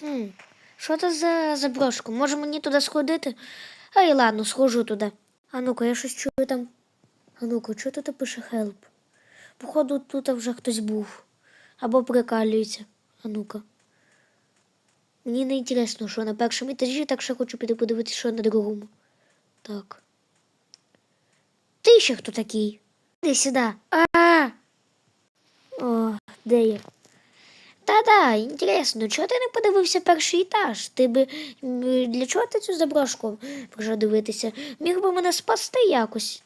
Хм, що це за заброшка? Може мені туди сходити? Ай, ладно, схожу туди. А ну-ка, я щось чую там. А ну-ка, що тут пише хелп? Походу, тут вже хтось був. Або прикалюється. А ну-ка. Мені не інтересно, що на першому етажі, так що хочу піти подивитися, що на другому. Так. Ти ще хто такий? Іди сюди. А! О, де я? Та-да, інтересно, чого ти не подивився перший етаж? Ти би для чого ти цю заброшку вже дивитися? Міг би мене спасти якось.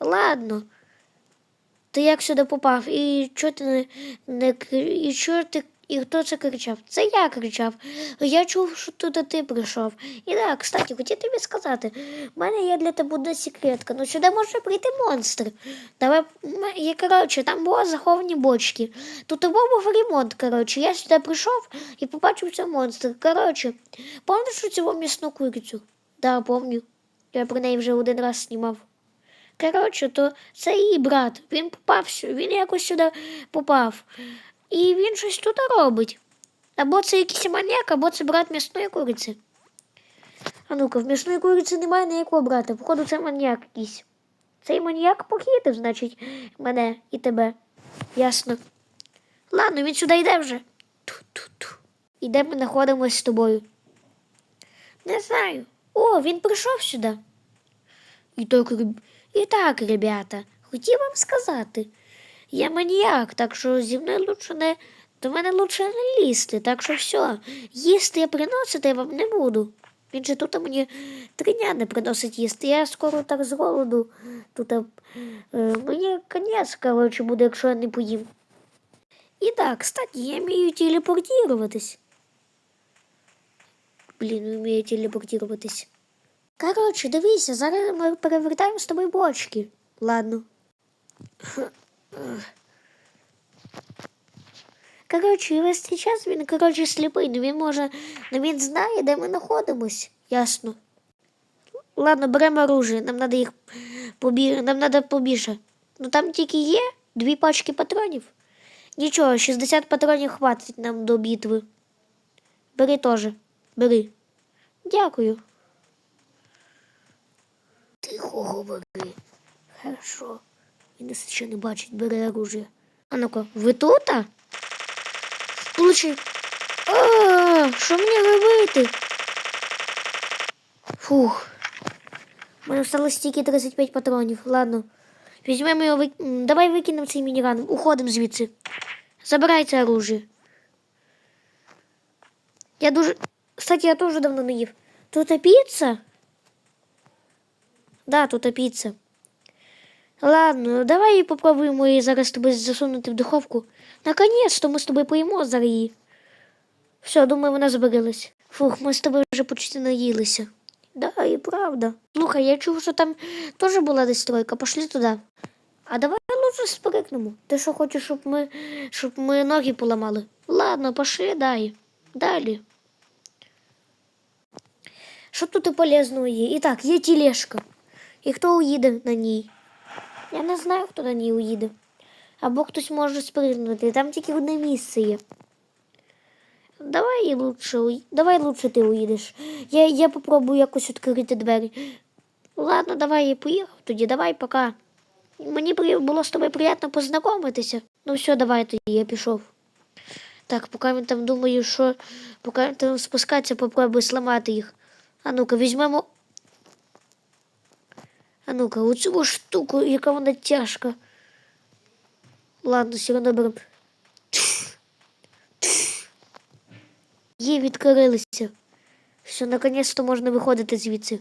Ладно. Ти як сюди попав? І чого ти не, не і чого ти і хто це кричав? Це я кричав. Я чув, що тут ти прийшов. І так, кстати, хотів тобі сказати, в мене є для тебе одна секретка. Ну сюди може прийти монстр. Давай, я, коротше, там були заховані бочки. Тут був ремонт, коротше. Я сюди прийшов і побачив цей монстр. Коротше, пам'ятаєш цю м'ясну курицю? Да, пам'ятаю. Я про неї вже один раз знімав. Коротше, то це її брат. Він попав, він якось сюди попав. І він щось тут робить. Або це якийсь маніяк, або це брат м'ясної куриці. А ну-ка, в м'ясної куриці немає ніякого брата. Походу, це маніяк якийсь. Цей маніяк похитив, значить, мене і тебе. Ясно. Ладно, він сюди йде вже. Ту-ту-ту. І де ми знаходимося з тобою? Не знаю. О, він прийшов сюди. І так, і так, ребята, хотів вам сказати. Я маніяк, так що зі мною лучше не. До мене лучше не лізти, так що все. Їсти я приносити я вам не буду. Він же тут мені три дня не приносить їсти. Я скоро так з голоду. Тут е, мені конець, коротше, буде, якщо я не поїм. І так, кстати, я вмію телепортуватись. Блін, вмію телепортуватись. Коротше, дивися, зараз ми перевертаємо з тобою бочки. Ладно. Коротше, і весь цей час він, коротше, сліпий, ну він може, ну він знає, де ми знаходимось. Ясно. Ладно, беремо оружие, нам треба їх побі... нам треба побільше. Ну там тільки є дві пачки патронів. Нічого, 60 патронів хватить нам до битви. Бери теж. Бери. Дякую. Тихо говори. Хорошо. Він нас ще не бачить, бери оружие. А ну-ка, ви тут? Получи. А, що мені робити? Фух. У мене осталось тільки 35 патронів. Ладно. Візьмемо його, вик... давай викинемо цей мініган. Уходимо звідси. Забирай це оружие. Я дуже. Кстати, я теж давно не їв. Тут піца? Да, тут піца. Ладно, давай попробуємо її зараз з тобою засунути в духовку. Наконець-то ми з тобою поїмо зараз. Все, думаю, вона зберилась. Фух, ми з тобою вже почти наїлися. Да, і правда. Слухай, я чув, що там теж була десь. Пошли туди. А давай лучше сприкнемо. Ти що хочеш, щоб ми, щоб ми ноги поламали? Ладно, пошли далі. Далі. Що тут і полезного є? І так, є тележка. І хто уїде на ній? Я не знаю, хто на ній уїде. Або хтось може спригнути. Там тільки одне місце є. Давай лучше, давай лучше ти уїдеш. Я, я попробую якось відкрити двері. Ладно, давай я поїхав тоді, давай, пока. Мені було з тобою приємно познайомитися. Ну все, давай тоді, я пішов. Так, поки він там думаю, що поки він там спускатися, попробую зламати їх. А ну-ка, візьмемо. А ну-ка, оцю штуку, яка вона тяжка. Ладно, все одно беремо. Її відкрилися. Все, наконець-то можна виходити звідси.